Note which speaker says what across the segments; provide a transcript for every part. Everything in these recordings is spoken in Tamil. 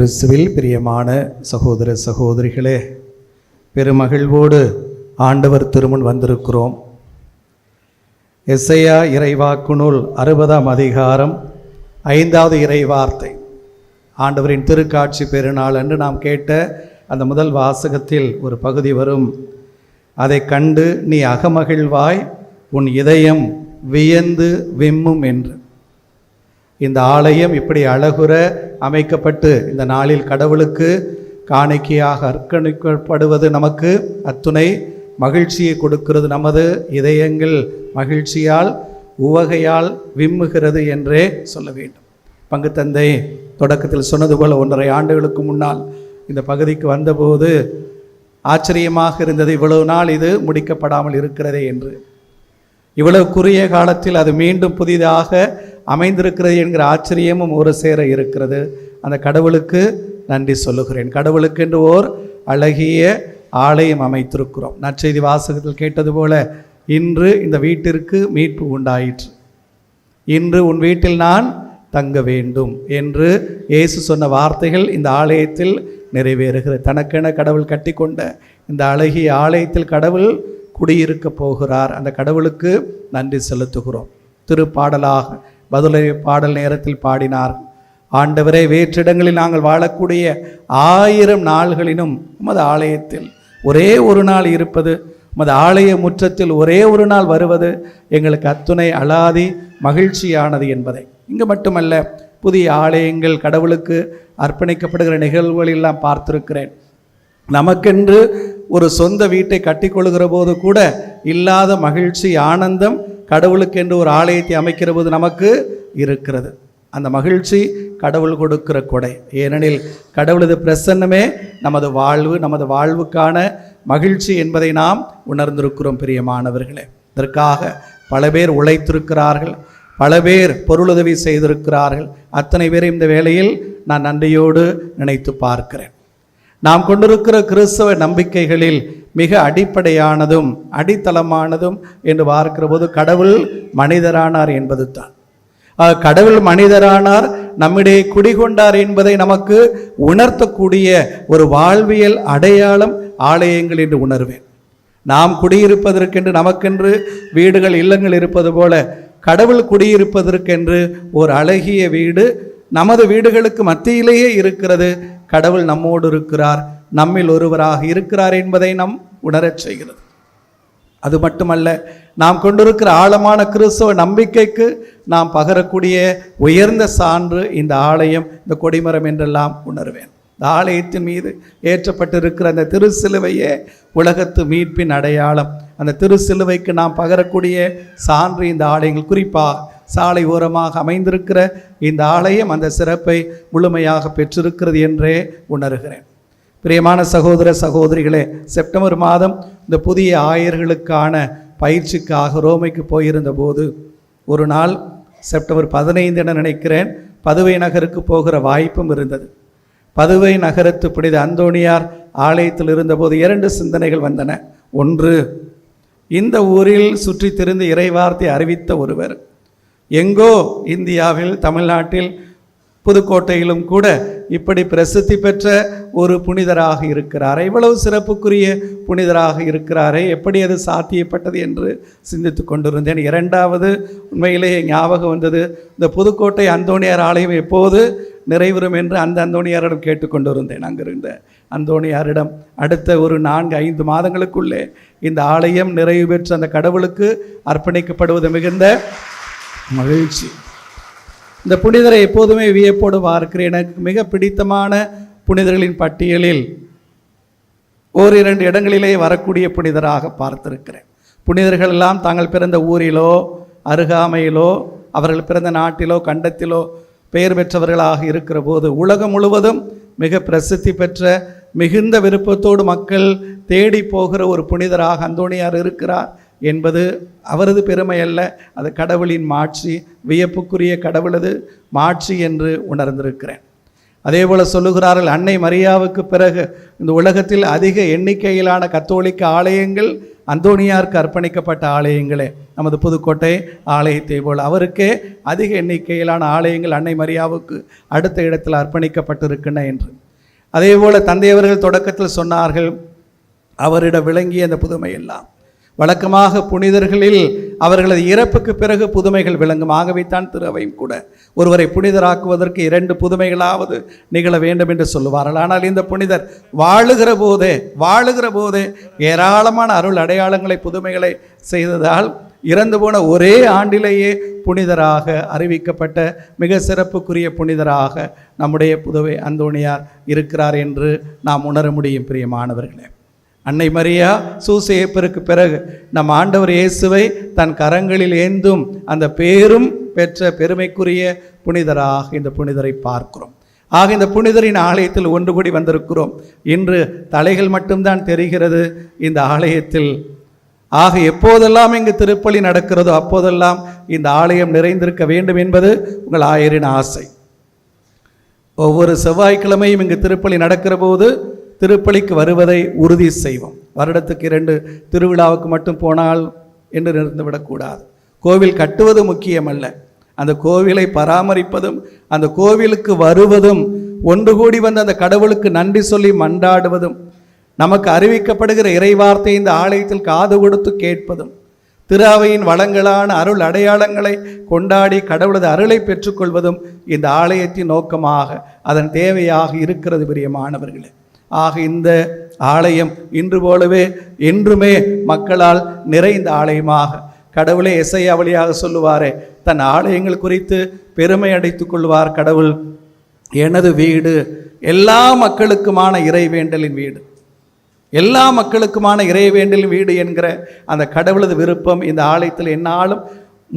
Speaker 1: கிறிஸ்துவில் பிரியமான சகோதர சகோதரிகளே பெருமகிழ்வோடு ஆண்டவர் திருமுன் வந்திருக்கிறோம். எஸ்ஐயா இறைவாக்குநூல் அறுபதாம் அதிகாரம் ஐந்தாவது இறைவார்த்தை. ஆண்டவரின் திருக்காட்சி பெருநாள் என்று நாம் கேட்ட அந்த முதல் வாசகத்தில் ஒரு பகுதி வரும். அதை கண்டு நீ அகமகிழ்வாய் உன் இதயம் வியந்து விம்மும் என்று. இந்த ஆலயம் இப்படி அழகுற அமைக்கப்பட்டு இந்த நாளில் கடவுளுக்கு காணிக்கையாக அர்ப்பணிக்கப்படுவது நமக்கு அத்துணை மகிழ்ச்சியை கொடுக்கிறது. நமது இதயங்கள் மகிழ்ச்சியால் உவகையால் விம்முகிறது என்றே சொல்ல வேண்டும். பங்கு தந்தை தொடக்கத்தில் சொன்னது போல ஒன்றரை ஆண்டுகளுக்கு முன்னால் இந்த பகுதிக்கு வந்தபோது ஆச்சரியமாக இருந்தது இவ்வளவு நாள் இது முடிக்கப்படாமல் இருக்கிறதே என்று. இவ்வளவு குறுகிய காலத்தில் அது மீண்டும் புதிதாக அமைந்திருக்கிறது என்கிற ஆச்சரியமும் ஒரு சேர இருக்கிறது. அந்த கடவுளுக்கு நன்றி சொல்லுகிறேன். கடவுளுக்கு என்று ஓர் அழகிய ஆலயம் அமைத்திருக்கிறோம். நற்செய்தி வாசகத்தில் கேட்டது போல இன்று இந்த வீட்டிற்கு மீட்பு உண்டாயிற்று. இன்று உன் வீட்டில் நான் தங்க வேண்டும் என்று இயேசு சொன்ன வார்த்தைகள் இந்த ஆலயத்தில் நிறைவேறுகிறது. தனக்கென கடவுள் கட்டிக்கொண்ட இந்த அழகிய ஆலயத்தில் கடவுள் குடியிருக்க போகிறார். அந்த கடவுளுக்கு நன்றி செலுத்துகிறோம். திருப்பாடலாக பதிலை பாடல் நேரத்தில் பாடினார். ஆண்டவரே வேற்றிடங்களில் நாங்கள் வாழக்கூடிய ஆயிரம் நாள்களிலும் உமது ஆலயத்தில் ஒரே ஒரு நாள் இருப்பது உமது ஆலய முற்றத்தில் ஒரே ஒரு நாள் வருவது எங்களுக்கு அத்துணை அலாதி மகிழ்ச்சியானது என்பதை. இங்கு மட்டுமல்ல புதிய ஆலயங்கள் கடவுளுக்கு அர்ப்பணிக்கப்படுகிற நிகழ்வுகள் எல்லாம் பார்த்திருக்கிறேன். நமக்கென்று ஒரு சொந்த வீட்டை கட்டிக்கொள்கிற போது கூட இல்லாத மகிழ்ச்சி ஆனந்தம் கடவுளுக்கென்று ஒரு ஆலயத்தை அமைக்கிற போது நமக்கு இருக்கிறது. அந்த மகிழ்ச்சி கடவுள் கொடுக்கிற கொடை. ஏனெனில் கடவுளது பிரசன்னமே நமது வாழ்வு நமது வாழ்வுக்கான மகிழ்ச்சி என்பதை நாம் உணர்ந்திருக்கிறோம் பிரியமானவர்களே. இதற்காக பல பேர் உழைத்திருக்கிறார்கள் பல பேர் பொருளுதவி செய்திருக்கிறார்கள். அத்தனை பேர் இந்த வேளையில் நான் நன்றியோடு நினைத்து பார்க்கிறேன். நாம் கொண்டிருக்கிற கிறிஸ்தவ நம்பிக்கைகளில் மிக அடிப்படையானதும் அடித்தளமானதும் என்று பார்க்கிற போது கடவுள் மனிதரானார் என்பது தான். கடவுள் மனிதரானார் நம்மிடையே குடிகொண்டார் என்பதை நமக்கு உணர்த்தக்கூடிய ஒரு வாழ்வியல் அடையாளம் ஆலயங்கள் என்று உணர்வேன். நாம் குடியிருப்பதற்கென்று நமக்கென்று வீடுகள் இல்லங்கள் இருப்பது போல கடவுள் குடியிருப்பதற்கென்று ஒரு அழகிய வீடு நமது வீடுகளுக்கு மத்தியிலேயே இருக்கிறது கடவுள் நம்மோடு இருக்கிறார் நம்மில் ஒருவராக இருக்கிறார் என்பதை நாம் உணரச் செய்கிறது. அது மட்டுமல்ல நாம் கொண்டிருக்கிற ஆழமான கிறிஸ்தவ நம்பிக்கைக்கு நாம் பகரக்கூடிய உயர்ந்த சான்று இந்த ஆலயம் இந்த கொடிமரம் என்றெல்லாம் உணர்வேன். இந்த ஆலயத்தின் மீது ஏற்றப்பட்டிருக்கிற அந்த திருச்சிலுவையே உலகத்து மீட்பின் அடையாளம். அந்த திருச்சிலுவைக்கு நாம் பகரக்கூடிய சான்று இந்த ஆலயங்கள். குறிப்பாக சாலை ஓரமாக அமைந்திருக்கிற இந்த ஆலயம் அந்த சிறப்பை முழுமையாக பெற்றிருக்கிறது என்றே உணர்கிறேன். பிரியமான சகோதர சகோதரிகளே செப்டம்பர் மாதம் இந்த புதிய ஆயர்களுக்கான பயிற்சிக்காக ரோமைக்கு போயிருந்த போது ஒரு நாள் செப்டம்பர் பதினைந்து என நினைக்கிறேன் பதுவை நகருக்கு போகிற வாய்ப்பும் இருந்தது. பதுவை நகரத்து புனித அந்தோணியார் ஆலயத்தில் இருந்தபோது இரண்டு சிந்தனைகள் வந்தன. ஒன்று இந்த ஊரில் சுற்றி திரிந்து இறைவார்த்தை அறிவித்த ஒருவர் எங்கோ இந்தியாவில் தமிழ்நாட்டில் புதுக்கோட்டையிலும் கூட இப்படி பிரசித்தி பெற்ற ஒரு புனிதராக இருக்கிறாரே. இவ்வளவு சிறப்புக்குரிய புனிதராக இருக்கிறாரே. எப்படி அது சாத்தியப்பட்டது என்று சிந்தித்து கொண்டிருந்தேன். இரண்டாவது உண்மையிலேயே ஞாபகம் வந்தது இந்த புதுக்கோட்டை அந்தோணியார் ஆலயம் எப்போது நிறைவுறும் என்று அந்த அந்தோணியாரிடம் கேட்டுக்கொண்டிருந்தேன் அங்கிருந்த அந்தோணியாரிடம் அடுத்த ஒரு நான்கு ஐந்து மாதங்களுக்குள்ளே இந்த ஆலயம் நிறைவு பெற்று அந்த கடவுளுக்கு அர்ப்பணிக்கப்படுவது மிகுந்த மகிழ்ச்சி. இந்த புனிதரை எப்போதுமே வியப்போடு பார்க்கிறேன். எனக்கு மிக பிடித்தமான புனிதர்களின் பட்டியலில் ஓரிரண்டு இடங்களிலே வரக்கூடிய புனிதராக பார்த்திருக்கிறேன். புனிதர்கள் எல்லாம் தாங்கள் பிறந்த ஊரிலோ அருகாமையிலோ அவர்கள் பிறந்த நாட்டிலோ கண்டத்திலோ பெயர் பெற்றவர்களாக இருக்கிற போது உலகம் முழுவதும் மிக பிரசித்தி பெற்ற மிகுந்த விருப்பத்தோடு மக்கள் தேடி போகிற ஒரு புனிதராக அந்தோணியார் இருக்கிறார். என்பது அவரது பெருமை அல்ல. அது கடவுளின் மாட்சி வியப்புக்குரிய கடவுளது மாட்சி என்று உணர்ந்திருக்கிறேன். அதே போல் சொல்லுகிறார்கள் அன்னை மரியாவுக்கு பிறகு இந்த உலகத்தில் அதிக எண்ணிக்கையிலான கத்தோலிக்க ஆலயங்கள் அந்தோனியாருக்கு அர்ப்பணிக்கப்பட்ட ஆலயங்களே. நமது புதுக்கோட்டை ஆலயத்தை போல் அவருக்கே அதிக எண்ணிக்கையிலான ஆலயங்கள் அன்னை மரியாவுக்கு அடுத்த இடத்தில் அர்ப்பணிக்கப்பட்டிருக்கின்றன என்று. அதே போல் தந்தையவர்கள் தொடக்கத்தில் சொன்னார்கள் அவரிடம் விளங்கிய அந்த புதுமையெல்லாம் வழக்கமாக புனிதர்களில் அவர்களது இறப்புக்கு பிறகு புதுமைகள் விளங்கும். ஆகவே தான் திருவையும் கூட ஒருவரை புனிதராக்குவதற்கு இரண்டு புதுமைகளாவது நிகழ வேண்டும் என்று சொல்லுவார்கள். ஆனால் இந்த புனிதர் வாழுகிற போதே வாழுகிற போதே ஏராளமான அருள் அடையாளங்களை புதுமைகளை செய்ததால் இறந்து போன ஒரே ஆண்டிலேயே புனிதராக அறிவிக்கப்பட்ட மிக சிறப்புக்குரிய புனிதராக நம்முடைய புதுவை அந்தோணியார் இருக்கிறார் என்று நாம் உணர முடியும் பிரியமானவர்களே. அன்னை மரியா சூசேப்பருக்கு பிறகு நம் ஆண்டவர் இயேசுவை தன் கரங்களில் ஏந்தும் அந்த பேரும் பெற்ற பெருமைக்குரிய புனிதராக இந்த புனிதரை பார்க்கிறோம். ஆக இந்த புனிதரின் ஆலயத்தில் ஒன்று கூடி வந்திருக்கிறோம். இன்று தலைகள் மட்டும்தான் தெரிகிறது. இந்த ஆலயத்தில் ஆக எப்போதெல்லாம் இங்கு திருப்பலி நடக்கிறதோ அப்போதெல்லாம் இந்த ஆலயம் நிறைந்திருக்க வேண்டும் என்பது உங்கள் ஆயரின் ஆசை. ஒவ்வொரு செவ்வாய்க்கிழமையும் இங்கு திருப்பலி நடக்கிற போது திருப்பலிக்கு வருவதை உறுதி செய்வோம். வருடத்துக்கு இரண்டு திருவிழாவுக்கு மட்டும் போனால் என்று நிறுத்திவிடக்கூடாது கோவில் கட்டுவது முக்கியமல்ல. அந்த கோவிலை பராமரிப்பதும் அந்த கோவிலுக்கு வருவதும் ஒன்று கூடி வந்து அந்த கடவுளுக்கு நன்றி சொல்லி மன்றாடுவதும் நமக்கு அறிவிக்கப்படுகிற இறைவார்த்தை இந்த ஆலயத்தில் காது கொடுத்து கேட்பதும் திருவையின் வளங்களான அருள் அடையாளங்களை கொண்டாடி கடவுளது அருளை பெற்றுக்கொள்வதும் இந்த ஆலயத்தின் நோக்கமாக அதன் தேவையாக இருக்கிறது பிரியமானவர்களே. ஆக இந்த ஆலயம் இன்று போலவே என்றுமே மக்களால் நிறைந்த ஆலயமாக. கடவுளே எஸ்ஐயா வழியாக சொல்லுவாரே தன் ஆலயங்கள் குறித்து பெருமை அடைத்துக் கொள்வார் கடவுள். எனது வீடு எல்லா மக்களுக்குமான இறைவேண்டலின் வீடு. எல்லா மக்களுக்குமான இறைவேண்டலின் வீடு என்கிற அந்த கடவுளது விருப்பம் இந்த ஆலயத்தில் என்னாலும்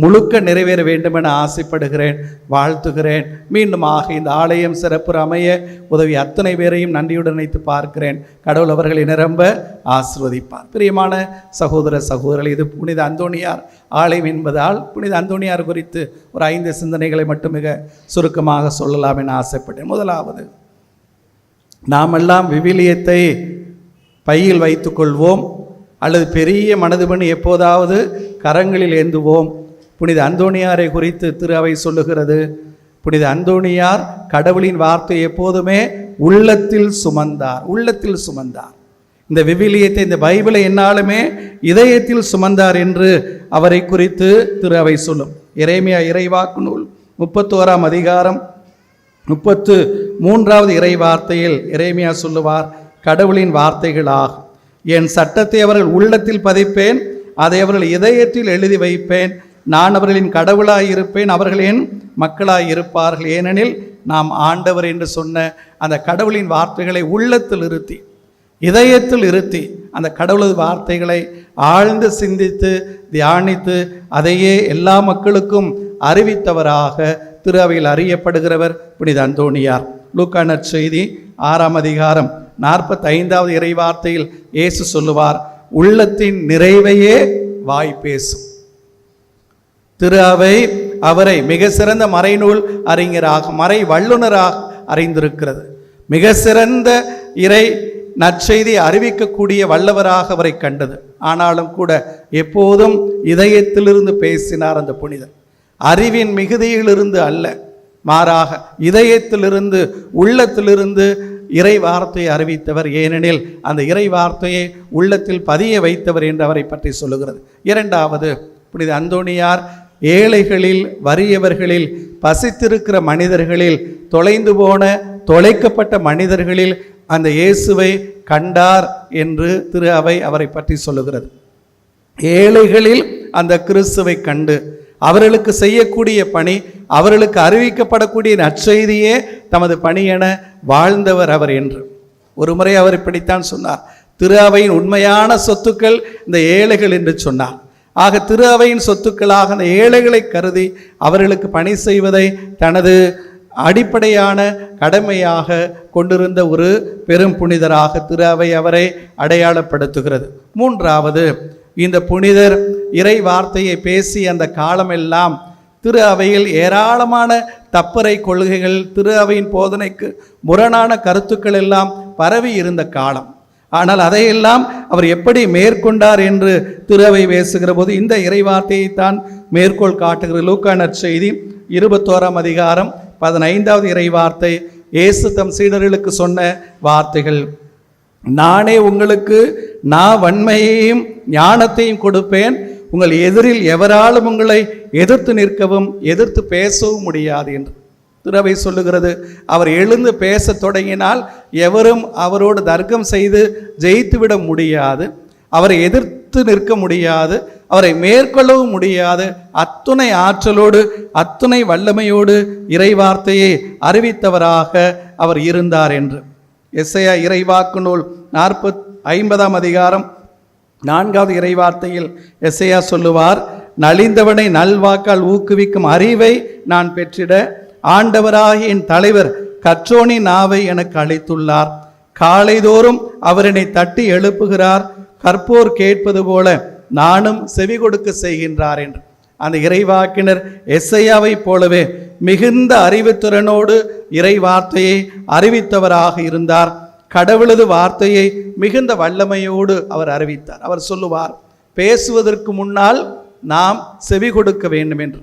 Speaker 1: முழுக்க நிறைவேற வேண்டும் என ஆசைப்படுகிறேன் வாழ்த்துகிறேன். மீண்டுமாக இந்த ஆலயம் சிறப்பு அமைய உதவி அத்தனை பேரையும் நன்றியுடன் நினைத்து பார்க்கிறேன். கடவுள் அவர்களை நிரம்ப ஆசிர்வதிப்பார். பிரியமான சகோதர சகோதரர்கள் இது புனித அந்தோணியார் ஆலயம் என்பதால் புனித அந்தோணியார் குறித்து ஒரு ஐந்து சிந்தனைகளை மட்டும் மிக சுருக்கமாக சொல்லலாம் என ஆசைப்பட்டேன் முதலாவது நாமெல்லாம் விவிலியத்தை பையில் வைத்துக்கொள்வோம் அல்லது பெரிய மனது பண்ணி எப்போதாவது கரங்களில் ஏந்துவோம். புனித அந்தோணியாரை குறித்து திரு அவை சொல்லுகிறது. புனித அந்தோணியார் கடவுளின் வார்த்தை எப்போதுமே உள்ளத்தில் சுமந்தார் உள்ளத்தில் சுமந்தார். இந்த விவிலியத்தை இந்த பைபிளை என்னாலுமே இதயத்தில் சுமந்தார் என்று அவரை குறித்து திரு அவை சொல்லும். இறைமையா இறைவாக்கு நூல் முப்பத்தோராம் அதிகாரம் முப்பத்து மூன்றாவது இறை வார்த்தையில் இறைமையா சொல்லுவார் கடவுளின் வார்த்தைகளாக. என் சட்டத்தை அவர்கள் உள்ளத்தில் பதிப்பேன் அதை அவர்கள் இதயத்தில் எழுதி வைப்பேன் நான் அவர்களின் கடவுளாய் இருப்பேன் அவர்கள் என் மக்களாய் இருப்பார்கள் ஏனெனில் நாம் ஆண்டவர் என்று சொன்ன அந்த கடவுளின் வார்த்தைகளை உள்ளத்தில் இருத்தி இதயத்தில் இருத்தி அந்த கடவுளது வார்த்தைகளை ஆழ்ந்து சிந்தித்து தியானித்து அதையே எல்லா மக்களுக்கும் அறிவித்தவராக திரு அவையில் அறியப்படுகிறவர் புனித அந்தோணியார். லூக்கானர் செய்தி ஆறாம் அதிகாரம் நாற்பத்தைந்தாவது இறைவார்த்தையில் இறை வார்த்தையில் இயேசு சொல்லுவார் உள்ளத்தின் நிறைவையே வாய் பேசும். திரு அவை அவரை மிக சிறந்த மறைநூல் அறிஞராக மறை வல்லுனராக அறிந்திருக்கிறது. மிக சிறந்த இறை நற்செய்தி அறிவிக்கக்கூடிய வல்லவராக அவரை கண்டது. ஆனாலும் கூட எப்போதும் இதயத்திலிருந்து பேசினார் அந்த புனிதர். அறிவின் மிகுதியிலிருந்து அல்ல மாறாக இதயத்திலிருந்து உள்ளத்திலிருந்து இறை வார்த்தையை அறிவித்தவர். ஏனெனில் அந்த இறை வார்த்தையை உள்ளத்தில் பதிய வைத்தவர் என்று அவரை பற்றி சொல்லுகிறது. இரண்டாவது புனித அந்தோணியார் ஏழைகளில் வறியவர்களில் பசித்திருக்கிற மனிதர்களில் தொலைந்து போன தொலைக்கப்பட்ட மனிதர்களில் அந்த இயேசுவை கண்டார் என்று திரு அவை அவரை பற்றி சொல்லுகிறது. ஏழைகளில் அந்த கிறிஸ்துவை கண்டு அவர்களுக்கு செய்யக்கூடிய பணி அவர்களுக்கு அறிவிக்கப்படக்கூடிய நற்செய்தியே தமது பணி என வாழ்ந்தவர் அவர் என்று. ஒரு முறை அவர் இப்படித்தான் சொன்னார். திரு அவையின் உண்மையான சொத்துக்கள் இந்த ஏழைகள் என்று சொன்னார். ஆக திரு அவையின் சொத்துக்களாக அந்த ஏழைகளை கருதி அவர்களுக்கு பணி செய்வதை தனது அடிப்படையான கடமையாக கொண்டிருந்த ஒரு பெரும் புனிதராக திரு அவை அவரை அடையாளப்படுத்துகிறது. மூன்றாவது இந்த புனிதர் இறை வார்த்தையை பேசி அந்த காலமெல்லாம் திரு அவையில் ஏராளமான தப்பறை கொள்கைகள் திரு அவையின் போதனைக்கு முரணான கருத்துக்கள் எல்லாம் பரவி இருந்த காலம். ஆனால் அதையெல்லாம் அவர் எப்படி மேற்கொண்டார் என்று திருவை பேசுகிற போது இந்த இறைவார்த்தையை தான் மேற்கோள் காட்டுகிற லூக்கானர் செய்தி இருபத்தோராம் அதிகாரம் பதினைந்தாவது இறைவார்த்தை. இயேசு தம் சீடர்களுக்கு சொன்ன வார்த்தைகள். நானே உங்களுக்கு நான் வன்மையையும் ஞானத்தையும் கொடுப்பேன். உங்கள் எதிரில் எவராலும் உங்களை எதிர்த்து நிற்கவும் எதிர்த்து பேசவும் முடியாது என்று. திருவை சொல்லுகிறது. அவர் எழுந்து பேசத் தொடங்கினால் எவரும் அவரோடு தர்க்கம் செய்து ஜெயித்துவிட முடியாது. அவரை எதிர்த்து நிற்க முடியாது. அவரை மேற்கொள்ளவும் முடியாது. அத்துணை ஆற்றலோடு அத்துணை வல்லமையோடு இறைவார்த்தையை அறிவித்தவராக அவர் இருந்தார் என்று. எஸ்ஐயா இறைவாக்கு நூல் நாற்பத் ஐம்பதாம் அதிகாரம் நான்காவது இறைவார்த்தையில் எஸ்ஐயா சொல்லுவார் நலிந்தவனை நல்வாக்கால் ஊக்குவிக்கும் அறிவை நான் பெற்றிட ஆண்டவராகிய என் தலைவர் கற்றோனி நாவை எனக்கு அளித்துள்ளார். காலைதோறும் அவர் என்னை தட்டி எழுப்புகிறார். கற்போர் கேட்பது போல நானும் செவி கொடுக்க செய்கின்றார் என்று. அந்த இறைவாக்கினர் எஸ்ஐயாவைப் போலவே மிகுந்த அறிவுத்திறனோடு இறை வார்த்தையை அறிவித்தவராக இருந்தார். கடவுளது வார்த்தையை மிகுந்த வல்லமையோடு அவர் அறிவித்தார். அவர் சொல்லுவார் பேசுவதற்கு முன்னால் நாம் செவி கொடுக்க வேண்டும் என்று.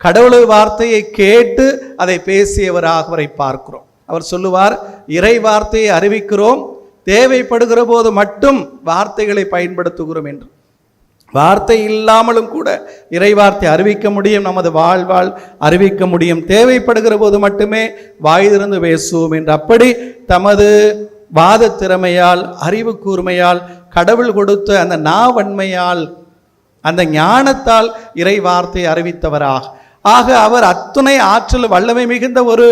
Speaker 1: கடவுளை வார்த்தையை கேட்டு அதை பேசியவராக அவரை பார்க்கிறோம். அவர் சொல்லுவார் இறை வார்த்தையை அறிவிக்கிறோம் தேவைப்படுகிற போது மட்டும் வார்த்தைகளை பயன்படுத்துகிறோம் என்று. வார்த்தை இல்லாமலும் கூட இறைவார்த்தை அறிவிக்க முடியும் நமது வாழ்வால் அறிவிக்க முடியும். தேவைப்படுகிற போது மட்டுமே வாய் திறந்து பேசுவோம் என்று. அப்படி தமது வாத திறமையால் அறிவு கூர்மையால் கடவுள் கொடுத்த அந்த நாவன்மையால் அந்த ஞானத்தால் இறை வார்த்தை அறிவித்தவராக ஆக அவர் அத்துணை ஆற்றல் வல்லமை மிகுந்த ஒரு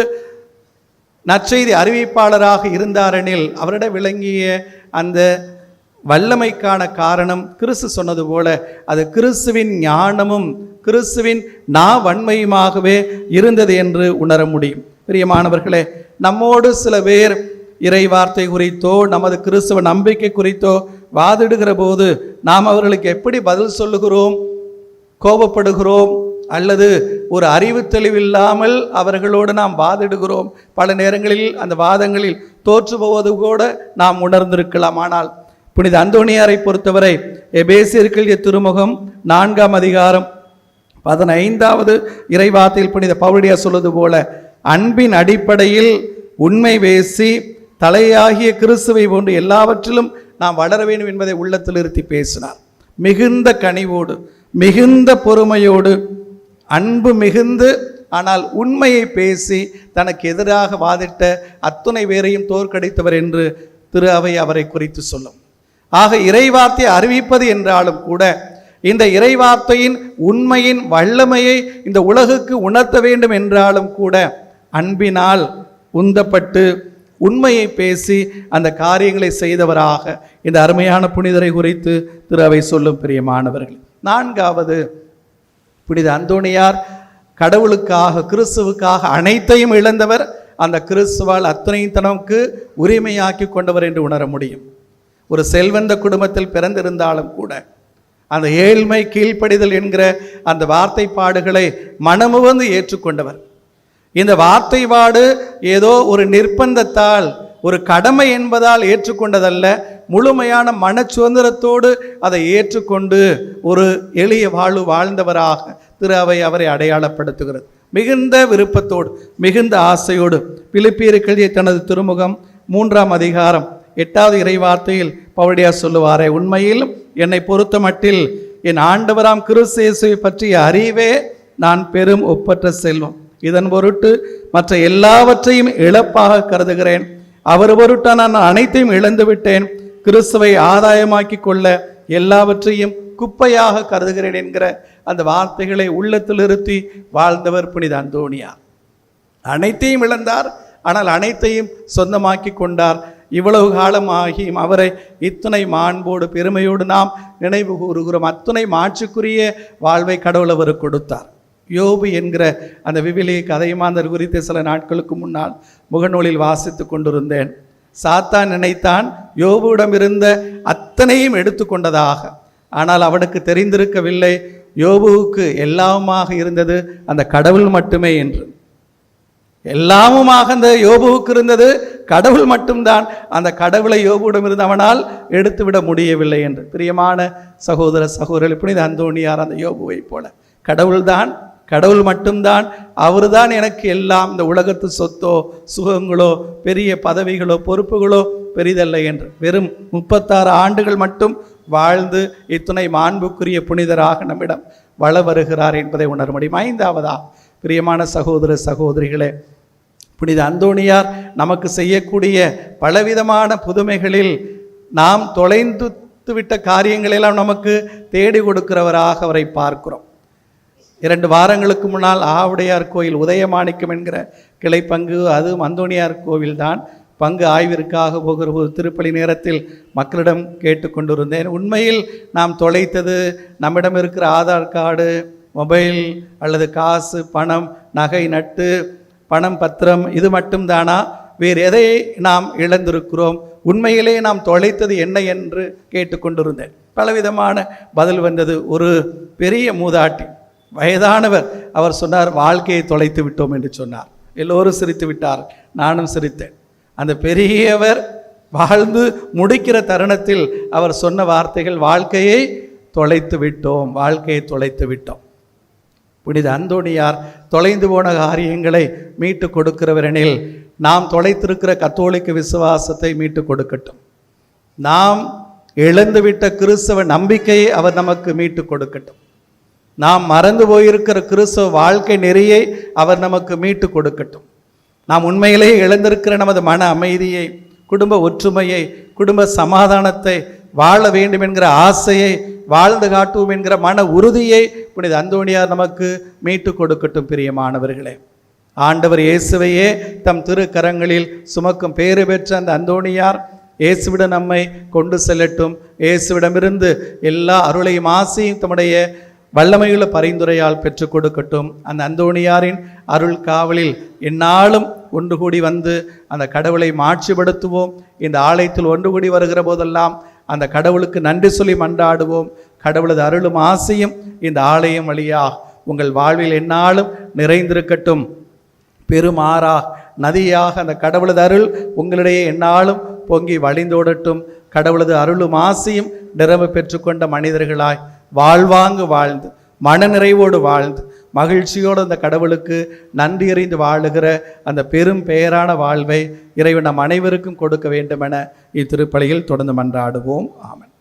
Speaker 1: நற்செய்தி அறிவிப்பாளராக இருந்தாரெனில் அவரிடம் விளங்கிய அந்த வல்லமைக்கான காரணம் கிறிஸ்து சொன்னது போல அது கிறிஸ்துவின் ஞானமும் கிறிஸ்துவின் நா வன்மையுமாகவே இருந்தது என்று உணர முடியும். பிரியமானவர்களே நம்மோடு சில பேர் இறை வார்த்தை குறித்தோ நமது கிறிஸ்துவ நம்பிக்கை குறித்தோ வாதிடுகிற போது நாம் அவர்களுக்கு எப்படி பதில் சொல்லுகிறோம் கோபப்படுகிறோம் அல்லது ஒரு அறிவு தெளிவில்லாமல் அவர்களோடு நாம் வாதிடுகிறோம். பல நேரங்களில் அந்த வாதங்களில் தோற்று போவது கூட நாம் உணர்ந்திருக்கலாம். ஆனால் புனித அந்தோணியாரை பொறுத்தவரை எபேசியர்கள் திருமுகம் நான்காம் அதிகாரம் பதினைந்தாவது இறைவாத்தில் புனித பவுடியா சொல்வது போல அன்பின் அடிப்படையில் உண்மை பேசி தலையாகிய கிறிஸ்துவை போன்று எல்லாவற்றிலும் நாம் வளர வேண்டும் என்பதை உள்ளத்தில் இருத்தி பேசினார். மிகுந்த கனிவோடு மிகுந்த பொறுமையோடு அன்பு மிகுந்து ஆனால் உண்மையை பேசி தனக்கு எதிராக வாதிட்ட அத்துணை பேரையும் தோற்கடித்தவர் என்று திரு அவை அவரை குறித்து சொல்லும். ஆக இறைவார்த்தை அறிவிப்பது என்றாலும் கூட இந்த இறைவார்த்தையின் உண்மையின் வல்லமையை இந்த உலகுக்கு உணர்த்த வேண்டும் என்றாலும் கூட அன்பினால் உந்தப்பட்டு உண்மையை பேசி அந்த காரியங்களை செய்தவராக இந்த அருமையான புனிதரை குறித்து திரு அவை சொல்லும் பிரியமானவர்கள். நான்காவது புனித அந்தோணியார் கடவுளுக்காக கிறிஸ்துவுக்காக அனைத்தையும் இழந்தவர் அந்த கிறிஸ்துவால் அத்தனையும் தனக்கு உரிமையாக்கி கொண்டவர் என்று உணர முடியும். ஒரு செல்வந்த குடும்பத்தில் பிறந்திருந்தாலும் கூட அந்த ஏழ்மை கீழ்ப்படிதல் என்கிற அந்த வார்த்தைப்பாடுகளை மனமுவந்து ஏற்றுக்கொண்டவர். இந்த வார்த்தைப்பாடு ஏதோ ஒரு நிர்பந்தத்தால் ஒரு கடமை என்பதால் ஏற்றுக்கொண்டதல்ல. முழுமையான மன சுதந்திரத்தோடு அதை ஏற்றுக்கொண்டு ஒரு எளிய வாழ்வு வாழ்ந்தவராக திரு அவை அவரை அடையாளப்படுத்துகிறது. மிகுந்த விருப்பத்தோடு மிகுந்த ஆசையோடு பிலிப்பியருக்கு தனது திருமுகம் மூன்றாம் அதிகாரம் எட்டாவது இறைவார்த்தையில் பவுடியா சொல்லுவாரே உண்மையில் என்னை பொறுத்த மட்டில் என் ஆண்டவராம் கிறிஸ்தேசுவை பற்றிய அறிவே நான் பெரும் ஒப்பற்ற செல்வம். இதன் பொருட்டு மற்ற எல்லாவற்றையும் இழப்பாக கருதுகிறேன். அவர் பொருட்டா நான் அனைத்தையும் இழந்து விட்டேன். கிறிஸ்துவை ஆதாயமாக்கி கொள்ள எல்லாவற்றையும் குப்பையாக கருதுகிறேன் என்கிற அந்த வார்த்தைகளை உள்ளத்தில் இருத்தி வாழ்ந்தவர் புனித அந்தோணியா அனைத்தையும் இழந்தார் ஆனால் அனைத்தையும் சொந்தமாக்கி கொண்டார். இவ்வளவு காலம் ஆகியும் அவரை இத்தனை மாண்போடு பெருமையோடு நாம் நினைவு கூறுகிறோம். அத்துணை மாற்றுக்குரிய வாழ்வை கடவுள் அவர் கொடுத்தார். யோபு என்கிற அந்த விவிலிய கதையுமாந்தர் குறித்த சில நாட்களுக்கு முன்னால் முகநூலில் வாசித்து கொண்டிருந்தேன். சாத்தான் நினைத்தான் யோபுவிடம் இருந்த அத்தனையும் எடுத்துக்கொண்டதாக ஆனால் அவனுக்கு தெரிந்திருக்கவில்லை யோபுவுக்கு எல்லாமாக இருந்தது அந்த கடவுள் மட்டுமே என்று. எல்லாமுமாக அந்த யோபுவுக்கு இருந்தது கடவுள் மட்டும்தான். அந்த கடவுளை யோபுவிடம் இருந்து அவனால் எடுத்துவிட முடியவில்லை என்று. பிரியமான சகோதர சகோதரர் புனித அந்தோணியார் அந்த யோபுவை போல. கடவுள்தான் கடவுள் மட்டும்தான். அவர்தான் எனக்கு எல்லாம். இந்த உலகத்து சொத்தோ சுகங்களோ பெரிய பதவிகளோ பொறுப்புகளோ பெரிதல்ல என்று. வெறும் முப்பத்தாறு ஆண்டுகள் மட்டும் வாழ்ந்து இத்துணை மாண்புக்குரிய புனிதராக நம்மிடம் வள வருகிறார் என்பதை உணர முடியும் ஐந்தாவதா பிரியமான சகோதர சகோதரிகளே புனித அந்தோணியார் நமக்கு செய்யக்கூடிய பலவிதமான புதுமைகளில் நாம் தொலைந்து விட்ட காரியங்களெல்லாம் நமக்கு தேடி கொடுக்கிறவராக அவரை பார்க்கிறோம். இரண்டு வாரங்களுக்கு முன்னால் ஆவுடையார் கோயில் உதயமாணிக்கம் என்கிற கிளை பங்கு அதுவும் அந்தோணியார் கோவில்தான். பங்கு ஆய்விற்காக போகிற போது திருப்பலி நேரத்தில் மக்களிடம் கேட்டுக்கொண்டிருந்தேன். உண்மையில் நாம் தொலைத்தது நம்மிடம் இருக்கிற ஆதார் கார்டு மொபைல் அல்லது காசு பணம் நகை நட்டு பணம் பத்திரம் இது மட்டும்தானா? வேறு எதை நாம் இழந்திருக்கிறோம்? உண்மையிலே நாம் தொலைத்தது என்ன என்று கேட்டுக்கொண்டிருந்தேன். பலவிதமான பதில் வந்தது. ஒரு பெரிய மூதாட்டி. வயதானவர். அவர் சொன்னார் வாழ்க்கையை தொலைத்து விட்டோம் என்று சொன்னார். எல்லோரும் சிரித்து விட்டார். நானும் சிரித்தேன். அந்த பெரியவர் வாழ்ந்து முடிக்கிற தருணத்தில் அவர் சொன்ன வார்த்தைகள் வாழ்க்கையை தொலைத்து விட்டோம் வாழ்க்கையை தொலைத்து விட்டோம். புனித அந்தோணியார் தொலைந்து போன காரியங்களை மீட்டு கொடுக்கிறவரெனில் நாம் தொலைத்திருக்கிற கத்தோலிக்க விசுவாசத்தை மீட்டு கொடுக்கட்டும். நாம் இழந்துவிட்ட கிறிஸ்தவ நம்பிக்கையை அவர் நமக்கு மீட்டு கொடுக்கட்டும். நாம் மறந்து போயிருக்கிற கிறிஸ்தவ வாழ்க்கை நெறியை அவர் நமக்கு மீட்டு கொடுக்கட்டும். நாம் உண்மையிலேயே இழந்திருக்கிற நமது மன அமைதியை குடும்ப ஒற்றுமையை குடும்ப சமாதானத்தை வாழ வேண்டும் என்கிற ஆசையை வாழ்ந்து காட்டுவோம் என்கிற மன உறுதியை புனித அந்தோணியார் நமக்கு மீட்டு கொடுக்கட்டும் பிரியமானவர்களே. ஆண்டவர் இயேசுவையே தம் திருக்கரங்களில் சுமக்கும் பேறு பெற்ற அந்த அந்தோணியார் இயேசுவிடம் நம்மை கொண்டு செல்லட்டும். இயேசுவிடமிருந்து எல்லா அருளையும் ஆசையும் தம்முடைய வல்லமையுள்ள பரிந்துரையால் பெற்றுக் கொடுக்கட்டும். அந்த அந்தோணியாரின் அருள் காவலில் எந்நாளும் ஒன்று கூடி வந்து அந்த கடவுளை மாட்சிப்படுத்துவோம். இந்த ஆலயத்தில் ஒன்று கூடி வருகிற போதெல்லாம் அந்த கடவுளுக்கு நன்றி சொல்லி மன்றாடுவோம். கடவுளது அருளும் ஆசையும் இந்த ஆலயம் வழியாக உங்கள் வாழ்வில் எந்நாளும் நிறைந்திருக்கட்டும். பெருமாறா நதியாக அந்த கடவுளது அருள் உங்களிடையே எந்நாளும் பொங்கி வழிந்தோடட்டும். கடவுளது அருளும் ஆசையும் நிரம்ப பெற்றுக்கொண்ட மனிதர்களாய் வாழ்வாங்கு வாழ்ந்து மனநிறைவோடு வாழ்ந்து மகிழ்ச்சியோடு அந்த கடவுளுக்கு நன்றி அறிந்து வாழுகிற அந்த பெரும் பெயரான வாழ்வை இறைவன் நம் அனைவருக்கும் கொடுக்க வேண்டுமென இத்திருப்பலியில் தொடர்ந்து மன்றாடுவோம். ஆமென்.